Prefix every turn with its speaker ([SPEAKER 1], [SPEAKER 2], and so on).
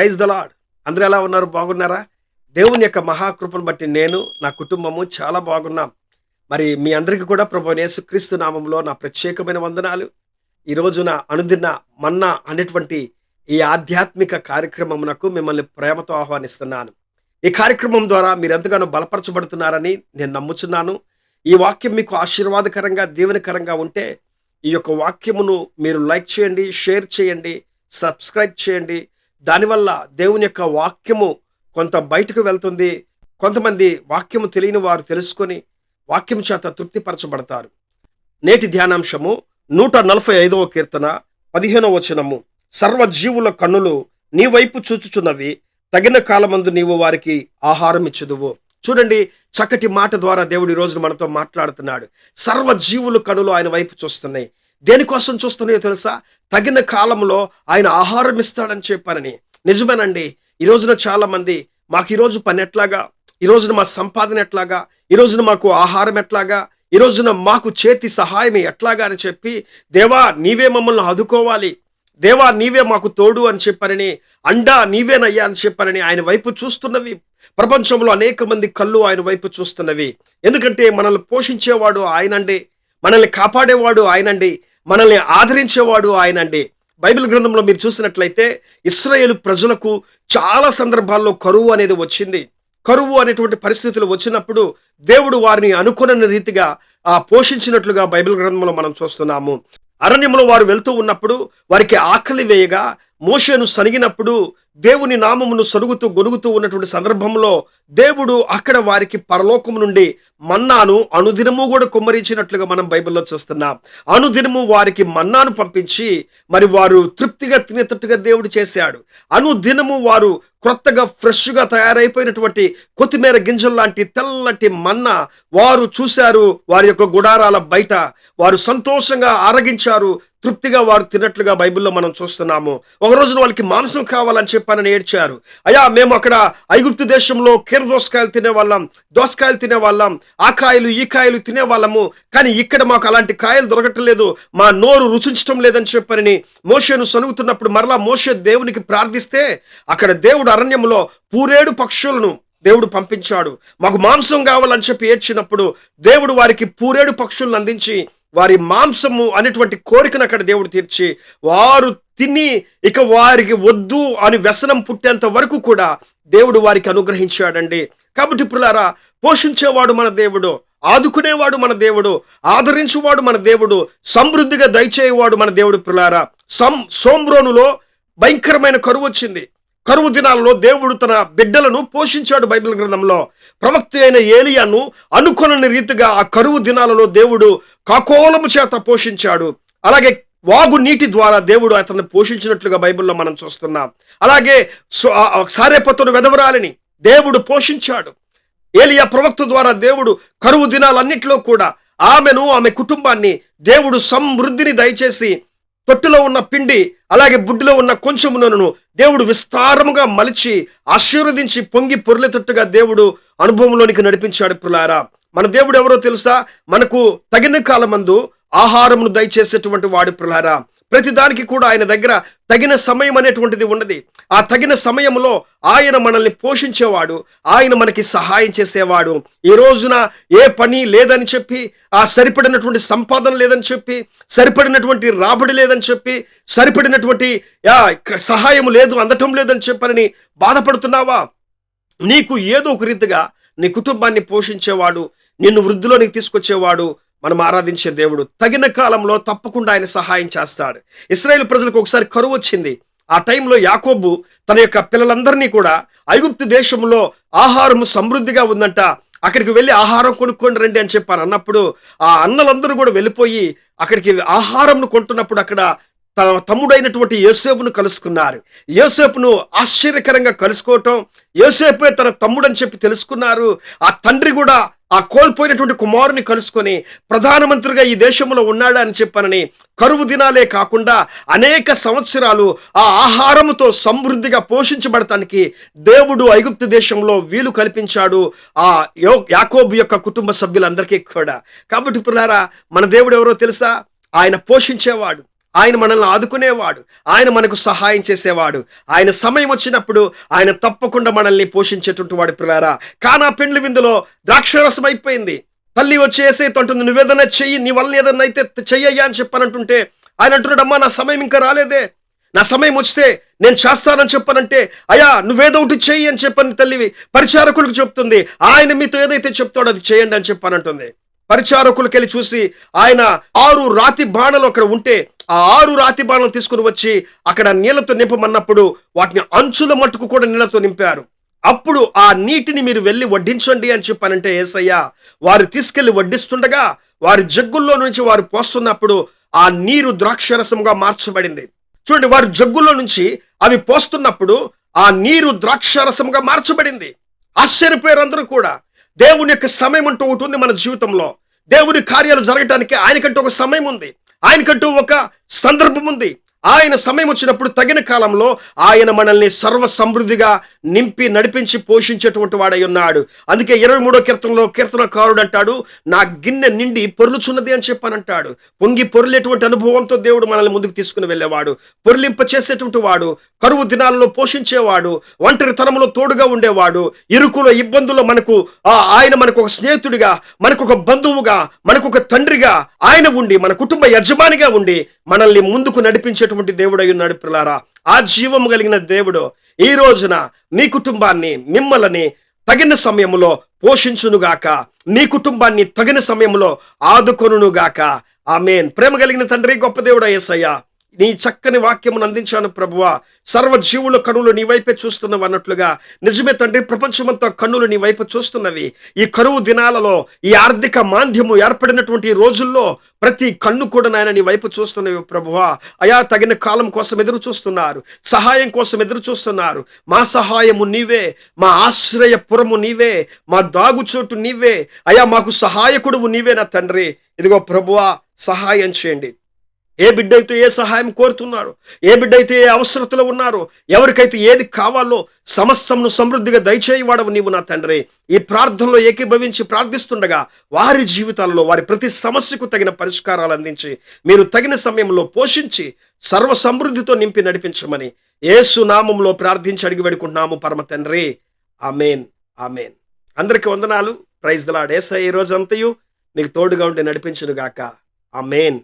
[SPEAKER 1] Praise the lord అందరూ ఎలా ఉన్నారు? బాగున్నారా? దేవుని యొక్క మహాకృపను బట్టి నేను నా కుటుంబము చాలా బాగున్నాం. మరి మీ అందరికీ కూడా ప్రభు యేసుక్రీస్తు నామంలో నా ప్రత్యేకమైన వందనాలు. ఈ రోజున అనుదిన మన్నా అనేటువంటి ఈ ఆధ్యాత్మిక కార్యక్రమమునకు మిమ్మల్ని ప్రేమతో ఆహ్వానిస్తున్నాను. ఈ కార్యక్రమం ద్వారా మీరు ఎంతగానో బలపరచబడుతున్నారని నేను నమ్ముచున్నాను. ఈ వాక్యం మీకు ఆశీర్వాదకరంగా దీవెనకరంగా ఉంటే ఈ యొక్క వాక్యమును మీరు లైక్ చేయండి షేర్ చేయండి సబ్స్క్రైబ్ చేయండి. దానివల్ల దేవుని యొక్క వాక్యము కొంత బయటకు వెళ్తుంది. కొంతమంది వాక్యము తెలియని వారు తెలుసుకొని వాక్యం చేత తృప్తిపరచబడతారు. నేటి ధ్యానాంశము నూట నలభై ఐదవ కీర్తన పదిహేనవ వచనము. సర్వజీవుల కన్నులు నీ వైపు చూచుచున్నవి తగిన కాలమందు నీవు వారికి ఆహారం ఇచ్చుదువు. చూడండి చక్కటి మాట ద్వారా దేవుడు ఈరోజు రోజు మనతో మాట్లాడుతున్నాడు. సర్వజీవుల కనులు ఆయన వైపు చూస్తున్నాయి. దేనికోసం చూస్తున్నాయో తెలుసా? తగిన కాలంలో ఆయన ఆహారం ఇస్తాడని చెప్పానని. నిజమేనండి. ఈ రోజున చాలా మంది మాకు ఈరోజు పని ఎట్లాగా? ఈ రోజున మా సంపాదన ఎట్లాగా? ఈ రోజున మాకు ఆహారం ఎట్లాగా? ఈ రోజున మాకు చేతి సహాయం ఎట్లాగా అని చెప్పి దేవా నీవే మమ్మల్ని ఆదుకోవాలి. దేవా నీవే మాకు తోడు అని చెప్పారని అండా నీవేనయ్యా అని చెప్పారని ఆయన వైపు చూస్తున్నవి. ప్రపంచంలో అనేక మంది కళ్ళు ఆయన వైపు చూస్తున్నవి. ఎందుకంటే మనల్ని పోషించేవాడు ఆయనండి. మనల్ని కాపాడేవాడు ఆయనండి. మనల్ని ఆదరించేవాడు ఆయన అండి. బైబిల్ గ్రంథంలో మీరు చూసినట్లయితే ఇస్రాయేల్ ప్రజలకు చాలా సందర్భాల్లో కరువు అనేది వచ్చింది. కరువు అనేటువంటి పరిస్థితులు వచ్చినప్పుడు దేవుడు వారిని అనుకున్న రీతిగా ఆ పోషించినట్లుగా బైబిల్ గ్రంథంలో మనం చూస్తున్నాము. అరణ్యంలో వారు వెళ్తూ ఉన్నప్పుడు వారికి ఆకలి వేయగా మోషను సనిగినప్పుడు దేవుని నామమును సరుగుతూ గొనుగుతూ ఉన్నటువంటి సందర్భంలో దేవుడు అక్కడ వారికి పరలోకం నుండి మన్నాను అనుదినము కూడా కుమ్మరించినట్లుగా మనం బైబిల్లో చూస్తున్నాం. అనుదినము వారికి మన్నాను పంపించి మరి వారు తృప్తిగా తినేటట్టుగా దేవుడు చేశాడు. అనుదినము వారు క్రొత్తగా ఫ్రెష్గా తయారైపోయినటువంటి కొత్తిమీర గింజలు లాంటి తెల్లటి మన్న వారు చూశారు. వారి యొక్క గుడారాల బయట వారు సంతోషంగా ఆరగించారు. తృప్తిగా వారు తిన్నట్లుగా బైబిల్లో మనం చూస్తున్నాము. ఒక రోజున వాళ్ళకి మాంసం కావాలని చెప్పానని ఏడ్చారు అయ్యా మేము అక్కడ ఐగుప్తు దేశంలో కీర దోసకాయలు తినేవాళ్ళం దోసకాయలు తినేవాళ్ళం ఆ కాయలు ఈ కాయలు తినేవాళ్ళము. కానీ ఇక్కడ మాకు అలాంటి కాయలు దొరకటం లేదు. మా నోరు రుచించటం లేదని చెప్పని మోషేను సనుగుతున్నప్పుడు మరలా మోషే దేవునికి ప్రార్థిస్తే అక్కడ దేవుడు అరణ్యంలో పూరేడు పక్షులను దేవుడు పంపించాడు. మాకు మాంసం కావాలని చెప్పి ఏడ్చినప్పుడు దేవుడు వారికి పూరేడు పక్షులను అందించి వారి మాంసము అనేటువంటి కోరికను అక్కడ దేవుడు తీర్చి వారు తిని ఇక వారికి వద్దు అని వ్యసనం పుట్టేంత వరకు కూడా దేవుడు వారికి అనుగ్రహించాడండి. కాబట్టి పులారా పోషించేవాడు మన దేవుడు ఆదుకునేవాడు మన దేవుడు ఆదరించువాడు మన దేవుడు సమృద్ధిగా దయచేయవాడు మన దేవుడు పులారా. సం సోమ్రోనులో భయంకరమైన కరువు వచ్చింది. కరువు దినాలలో దేవుడు తన బిడ్డలను పోషించాడు బైబిల్ గ్రంథంలో. ప్రవక్త అయిన ఏలియాను అనుకునని రీతిగా ఆ కరువు దినాలలో దేవుడు కాకోలము చేత పోషించాడు. అలాగే వాగు నీటి ద్వారా దేవుడు అతన్ని పోషించినట్లుగా బైబిల్లో మనం చూస్తున్నాం. అలాగే సారేపతుడు వెదవరాలని దేవుడు పోషించాడు. ఏలియా ప్రవక్త ద్వారా దేవుడు కరువు దినాలన్నింటిలో కూడా ఆమెను ఆమె కుటుంబాన్ని దేవుడు సమృద్ధిని దయచేసి తొట్టులో ఉన్న పిండి అలాగే బుడ్డిలో ఉన్న కొంచెము నూనెను దేవుడు విస్తారముగా మలిచి ఆశీర్వదించి పొంగి పొర్లెతట్టుగా దేవుడు అనుభవంలోనికి నడిపించాడు పులారా. మన దేవుడు ఎవరో తెలుసా? మనకు తగిన కాలమందు ఆహారమును దయచేసేటువంటి వాడు పులారా. ప్రతిదానికి కూడా ఆయన దగ్గర తగిన సమయం అనేటువంటిది ఉన్నది ఆ తగిన సమయంలో ఆయన మనల్ని పోషించేవాడు ఆయన మనకి సహాయం చేసేవాడు. ఈ రోజున ఏ పని లేదని చెప్పి ఆ సరిపడినటువంటి సంపాదన లేదని చెప్పి సరిపడినటువంటి రాబడి లేదని చెప్పి సరిపడినటువంటి సహాయం లేదు అందటం లేదని చెప్పని బాధపడుతున్నావా? నీకు ఏదో ఒక రీతిగా నీ కుటుంబాన్ని పోషించేవాడు నిన్ను వృద్ధిలోనికి తీసుకొచ్చేవాడు మనం ఆరాధించే దేవుడు. తగిన కాలంలో తప్పకుండా ఆయన సహాయం చేస్తాడు. ఇస్రాయేల్ ప్రజలకు ఒకసారి కరువు వచ్చింది. ఆ టైంలో యాకోబు తన యొక్క పిల్లలందరినీ కూడా ఐగుప్తు దేశంలో ఆహారం సమృద్ధిగా ఉందంట. అక్కడికి వెళ్ళి ఆహారం కొనుక్కోండి రండి అని చెప్పాను. అన్నప్పుడు ఆ అన్నలందరూ కూడా వెళ్ళిపోయి అక్కడికి ఆహారంను కొంటున్నప్పుడు అక్కడ తన తమ్ముడైనటువంటి యోసేపును కలుసుకున్నారు. యోసేపును ఆశ్చర్యకరంగా కలుసుకోవటం యోసేపే తన తమ్ముడని చెప్పి తెలుసుకున్నారు. ఆ తండ్రి కూడా ఆ కోల్పోయినటువంటి కుమారుని కలుసుకొని ప్రధానమంత్రిగా ఈ దేశంలో ఉన్నాడా అని చెప్పానని కరువు దినాలే కాకుండా అనేక సంవత్సరాలు ఆ ఆహారముతో సమృద్ధిగా పోషించబడటానికి దేవుడు ఐగుప్తు దేశంలో వీలు కల్పించాడు. ఆ యో యాకోబు యొక్క కుటుంబ సభ్యులందరికీ కూడా. కాబట్టి పిల్లారా మన దేవుడు ఎవరో తెలుసా? ఆయన పోషించేవాడు. ఆయన మనల్ని ఆదుకునేవాడు. ఆయన మనకు సహాయం చేసేవాడు. ఆయన సమయం వచ్చినప్పుడు ఆయన తప్పకుండా మనల్ని పోషించేటువంటి వాడు పిల్లారా. కానా పెండ్లి విందులో ద్రాక్షరసం అయిపోయింది. తల్లి వచ్చేసి తంటుంది అంటుంది చెయ్యి నీ వల్ల ఏదన్నా అయితే చెయ్యయ్యా అని చెప్పానంటుంటే ఆయన అంటున్నాడు అమ్మా నా సమయం ఇంకా రాలేదే. నా సమయం వస్తే నేను చేస్తానని చెప్పానంటే అయ్యా నువ్వేదో ఒకటి చెయ్యి అని చెప్పని తల్లివి పరిచారకులకు చెప్తుంది. ఆయన మీతో ఏదైతే చెప్తాడో అది చేయండి అని చెప్పానంటుంది. పరిచారకులకి వెళ్ళి చూసి ఆయన ఆరు రాతి బాణలు అక్కడ ఉంటే ఆ ఆరు రాతి బాణలు తీసుకుని వచ్చి అక్కడ నీళ్ళతో నింపమన్నప్పుడు వాటిని అంచుల మట్టుకు కూడా నీళ్ళతో నింపారు. అప్పుడు ఆ నీటిని మీరు వెళ్ళి వడ్డించండి అని చెప్పానంటే ఏసయ్య వారు తీసుకెళ్ళి వడ్డిస్తుండగా వారి జగ్గుల్లో నుంచి వారు పోస్తున్నప్పుడు ఆ నీరు ద్రాక్షరసంగా మార్చబడింది. చూడండి వారు జగ్గుల్లో నుంచి అవి పోస్తున్నప్పుడు ఆ నీరు ద్రాక్షరసంగా మార్చబడింది. ఆశ్చర్యపోయారు అందరూ కూడా. దేవుని యొక్క సమయం అంటూ ఒకటి ఉంది మన జీవితంలో. దేవుని కార్యాలు జరగటానికి ఆయనకంటూ ఒక సమయం ఉంది. ఆయనకంటూ ఒక సందర్భం ఉంది. ఆయన సమయం వచ్చినప్పుడు తగిన కాలంలో ఆయన మనల్ని సర్వ సమృద్ధిగా నింపి నడిపించి పోషించేటువంటి వాడై ఉన్నాడు. అందుకే ఇరవై మూడో కీర్తనలో కీర్తనకారుడు అంటాడు నా గిన్నె నిండి పొర్లుచున్నది అని చెప్పానంటాడు. పొంగి పొరులేటువంటి అనుభవంతో దేవుడు మనల్ని ముందుకు తీసుకుని వెళ్ళేవాడు. పొరులింప చేసేటువంటి వాడు కరువు దినాలలో పోషించేవాడు ఒంటరి తరంలో తోడుగా ఉండేవాడు. ఇరుకులో ఇబ్బందుల్లో మనకు ఆ ఆయన మనకు ఒక స్నేహితుడిగా మనకు ఒక బంధువుగా మనకు ఒక తండ్రిగా ఆయన ఉండి మన కుటుంబ యజమానిగా ఉండి మనల్ని ముందుకు నడిపించేటువంటి దేవుడై ఉన్నాడు పిల్లారా. ఆ జీవము కలిగిన దేవుడు ఈ రోజున మీ కుటుంబాన్ని మిమ్మల్ని తగిన సమయంలో పోషించునుగాక మీ కుటుంబాన్ని తగిన సమయంలో ఆదుకొనుగాక ఆమెన్. ప్రేమ కలిగిన తండ్రి గొప్ప దేవుడు యేసయ్య నీ చక్కని వాక్యమును అందించాను ప్రభువా. సర్వజీవుల కనులు నీ వైపే చూస్తున్నవి అన్నట్లుగా. నిజమే తండ్రి ప్రపంచమంతా కన్నులు నీ వైపు చూస్తున్నవి. ఈ కరువు దినాలలో ఈ ఆర్థిక మాంద్యము ఏర్పడినటువంటి రోజుల్లో ప్రతి కన్ను కూడా నాయన నీ వైపు చూస్తున్నవి ప్రభువా. అయా తగిన కాలం కోసం ఎదురు చూస్తున్నారు. సహాయం కోసం ఎదురు చూస్తున్నారు. మా సహాయము నీవే మా ఆశ్రయపురము నీవే మా దాగుచోటు నీవే. అయా మాకు సహాయకుడువు నీవే నా తండ్రి? ఇదిగో ప్రభువా సహాయం చేయండి. ఏ బిడ్డ అయితే ఏ సహాయం కోరుతున్నారో ఏ బిడ్డ అయితే ఏ అవసరతలో ఉన్నారో ఎవరికైతే ఏది కావాలో సమస్తమును సమృద్ధిగా దయచేయవాడవు నీవు నా తండ్రి. ఈ ప్రార్థనలో ఏకీభవించి ప్రార్థిస్తుండగా వారి జీవితాల్లో వారి ప్రతి సమస్యకు తగిన పరిష్కారాలు అందించి మీరు తగిన సమయంలో పోషించి సర్వ సమృద్ధితో నింపి నడిపించమని ఏసు నామంలో ప్రార్థించి అడిగి పెడుకుంటున్నాము పరమ తండ్రి. ఆమెన్. ఆమెన్. అందరికీ వందనాలు. ప్రైజ్ దలాడేసా ఈ రోజు నీకు తోడుగా ఉండి నడిపించునుగాక. ఆమెన్.